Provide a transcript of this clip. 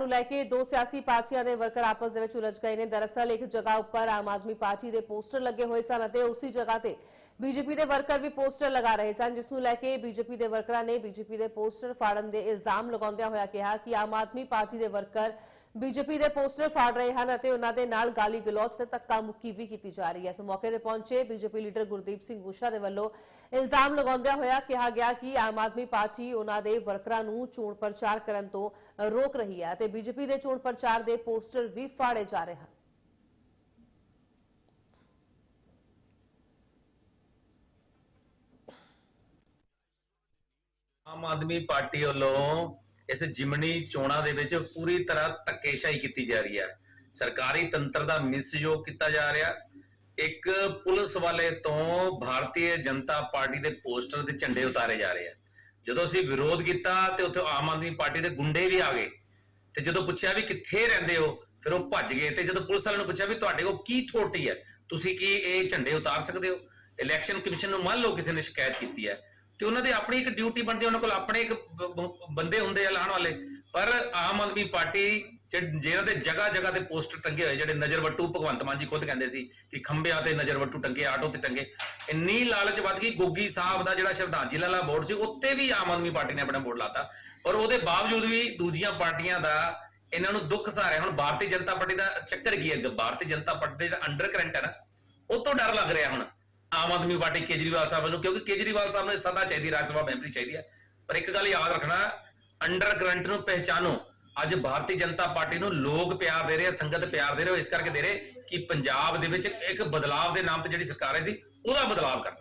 ਨੂੰ ਲੈ ਕੇ ਦੋ ਸਿਆਸੀ ਪਾਰਟੀਆਂ ਦੇ ਵਰਕਰ ਆਪਸ ਦੇ ਵਿੱਚ ਉਲਝ ਗਏ ਨੇ। ਦਰਅਸਲ ਇੱਕ ਜਗ੍ਹਾ ਉੱਪਰ ਆਮ ਆਦਮੀ ਪਾਰਟੀ ਦੇ ਪੋਸਟਰ ਲੱਗੇ ਹੋਏ ਸਨ ਅਤੇ ਉਸੇ ਜਗ੍ਹਾ ਤੇ ਬੀਜੇਪੀ ਦੇ ਵਰਕਰ ਵੀ ਪੋਸਟਰ ਲਗਾ ਰਹੇ ਸਨ, ਜਿਸ ਨੂੰ ਲੈ ਕੇ ਬੀਜੇਪੀ ਦੇ ਵਰਕਰਾਂ ਨੇ ਬੀਜੇਪੀ ਦੇ ਪੋਸਟਰ ਫਾੜਨ ਦੇ ਇਲਜ਼ਾਮ ਲਗਾਉਂਦਿਆਂ ਹੋਇਆ ਕਿਹਾ ਕਿ ਆਮ ਆਦਮੀ ਪਾਰਟੀ ਦੇ ਵਰਕਰ ਬੀਜੇਪੀ ਦੇ ਪੋਸਟਰ ਫਾੜ ਰਹੇ ਹਨ ਅਤੇ ਉਹਨਾਂ ਦੇ ਨਾਲ ਗਾਲੀ ਗਲੋਚ ਤੇ ਧੱਕਾ ਮੁੱਕੀ ਵੀ ਕੀਤੀ ਜਾ ਰਹੀ ਹੈ। ਇਸ ਮੌਕੇ ਤੇ ਪਹੁੰਚੇ ਬੀਜੇਪੀ ਲੀਡਰ ਗੁਰਦੀਪ ਸਿੰਘ ਊਸ਼ਾ ਦੇ ਵੱਲੋਂ ਇਲਜ਼ਾਮ ਲਗਾਉਂਦਿਆਂ ਹੋਇਆ ਕਿਹਾ ਗਿਆ ਕਿ ਆਮ ਆਦਮੀ ਪਾਰਟੀ ਉਹਨਾਂ ਦੇ ਵਰਕਰਾਂ ਨੂੰ ਚੋਣ ਪ੍ਰਚਾਰ ਕਰਨ ਤੋਂ ਰੋਕ ਰਹੀ ਹੈ ਅਤੇ ਬੀਜੇਪੀ ਦੇ ਚੋਣ ਪ੍ਰਚਾਰ ਦੇ ਪੋਸਟਰ ਵੀ ਫਾੜੇ ਜਾ ਰਹੇ ਹਨ। ਆਮ ਆਦਮੀ ਪਾਰਟੀ ਵੱਲੋਂ ਇਸ ਜਿਮਣੀ ਚੋਣਾਂ ਦੇ ਵਿੱਚ ਪੂਰੀ ਤਰ੍ਹਾਂ ਧੱਕੇਸ਼ਾਹੀ ਕੀਤੀ ਜਾ ਰਹੀ ਹੈ। ਸਰਕਾਰੀ ਤੰਤਰ ਦਾ ਮਿਸਯੋਗ ਕੀਤਾ ਜਾ ਰਿਹਾ। ਇੱਕ ਪੁਲਿਸ ਵਾਲੇ ਤੋਂ ਭਾਰਤੀ ਜਨਤਾ ਪਾਰਟੀ ਦੇ ਪੋਸਟਰ ਤੇ ਝੰਡੇ ਉਤਾਰੇ ਜਾ ਰਹੇ ਆ ਜਦੋਂ ਅਸੀਂ ਵਿਰੋਧ ਕੀਤਾ ਤੇ ਉੱਥੇ ਆਮ ਆਦਮੀ ਪਾਰਟੀ ਦੇ ਗੁੰਡੇ ਵੀ ਆ ਗਏ। ਤੇ ਜਦੋਂ ਪੁੱਛਿਆ ਵੀ ਕਿੱਥੇ ਰਹਿੰਦੇ ਹੋ, ਫਿਰ ਉਹ ਭੱਜ ਗਏ ਤੇ ਜਦੋਂ ਪੁਲਿਸ ਵਾਲਿਆਂ ਨੂੰ ਪੁੱਛਿਆ ਵੀ ਤੁਹਾਡੇ ਕੋਲ ਕੀ ਥੋਟੀ ਹੈ, ਤੁਸੀਂ ਕੀ ਇਹ ਝੰਡੇ ਉਤਾਰ ਸਕਦੇ ਹੋ? ਇਲੈਕਸ਼ਨ ਕਮਿਸ਼ਨ ਨੂੰ ਮੰਨ ਲਓ ਕਿਸੇ ਨੇ ਸ਼ਿਕਾਇਤ ਕੀਤੀ ਹੈ। ਤੇ ਉਹਨਾਂ ਦੀ ਆਪਣੀ ਇੱਕ ਡਿਊਟੀ ਬਣਦੀ, ਉਹਨਾਂ ਕੋਲ ਆਪਣੇ ਇੱਕ ਬੰਦੇ ਹੁੰਦੇ ਆ ਲਾਣ ਵਾਲੇ। ਪਰ ਆਮ ਆਦਮੀ ਪਾਰਟੀ ਜਿਹਨਾਂ ਦੇ ਜਗ੍ਹਾ ਜਗ੍ਹਾ ਤੇ ਪੋਸਟਰ ਟੰਗੇ ਹੋਏ, ਜਿਹੜੇ ਨਜ਼ਰ ਵੱਟੂ ਭਗਵੰਤ ਮਾਨ ਜੀ ਖੁਦ ਕਹਿੰਦੇ ਸੀ ਕਿ ਖੰਭਿਆਂ ਤੇ ਨਜ਼ਰ ਵੱਟੂ ਟੰਗੇ, ਆਟੋ ਤੇ ਟੰਗੇ। ਇੰਨੀ ਲਾਲਚ ਵੱਧ ਗਈ, ਗੋਗੀ ਸਾਹਿਬ ਦਾ ਜਿਹੜਾ ਸ਼ਰਧਾਂਜਲੀ ਵਾਲਾ ਬੋਰਡ ਸੀ, ਉੱਤੇ ਵੀ ਆਮ ਆਦਮੀ ਪਾਰਟੀ ਨੇ ਆਪਣਾ ਬੋਰਡ ਲਾਤਾ। ਪਰ ਉਹਦੇ ਬਾਵਜੂਦ ਵੀ ਦੂਜੀਆਂ ਪਾਰਟੀਆਂ ਦਾ ਇਹਨਾਂ ਨੂੰ ਦੁੱਖ ਸਹਾਰਿਆ ਹੁਣ ਭਾਰਤੀ ਜਨਤਾ ਪਾਰਟੀ ਦਾ ਚੱਕਰ ਕੀ ਹੈ? ਭਾਰਤੀ ਜਨਤਾ ਪਾਰਟੀ ਦਾ ਜਿਹੜਾ ਅੰਡਰ ਕਰੰਟ ਹੈ ਨਾ, ਉਹ ਤੋਂ ਡਰ ਲੱਗ ਰਿਹਾ ਹੁਣ। ਆਮ ਆਦਮੀ ਪਾਰਟੀ ਕੇਜਰੀਵਾਲ ਸਾਹਿਬ ਨੂੰ ਕਿਉਂਕਿ ਕੇਜਰੀਵਾਲ ਸਾਹਿਬ ਨੂੰ ਇਹ ਸਦਾ ਚਾਹੀਦੀ ਰਾਜ ਸਭਾ ਮੈਂਬਰੀ ਚਾਹੀਦੀ ਹੈ। ਪਰ ਇੱਕ ਗੱਲ ਯਾਦ ਰੱਖਣਾ ਅੰਡਰ ਕਰੰਟ ਨੂੰ ਪਹਿਚਾਨੋ। ਅੱਜ ਭਾਰਤੀ ਜਨਤਾ ਪਾਰਟੀ ਨੂੰ ਲੋਕ ਪਿਆਰ ਦੇ ਰਹੇ ਆ, ਸੰਗਤ ਪਿਆਰ ਦੇ ਰਹੇ ਹੋ ਇਸ ਕਰਕੇ ਦੇ ਰਹੇ ਕਿ ਪੰਜਾਬ ਦੇ ਵਿੱਚ ਇੱਕ ਬਦਲਾਵ ਦੇ ਨਾਮ ਤੇ ਜਿਹੜੀ ਸਰਕਾਰ ਹੈ ਸੀ, ਉਹਦਾ ਬਦਲਾਵ ਕਰ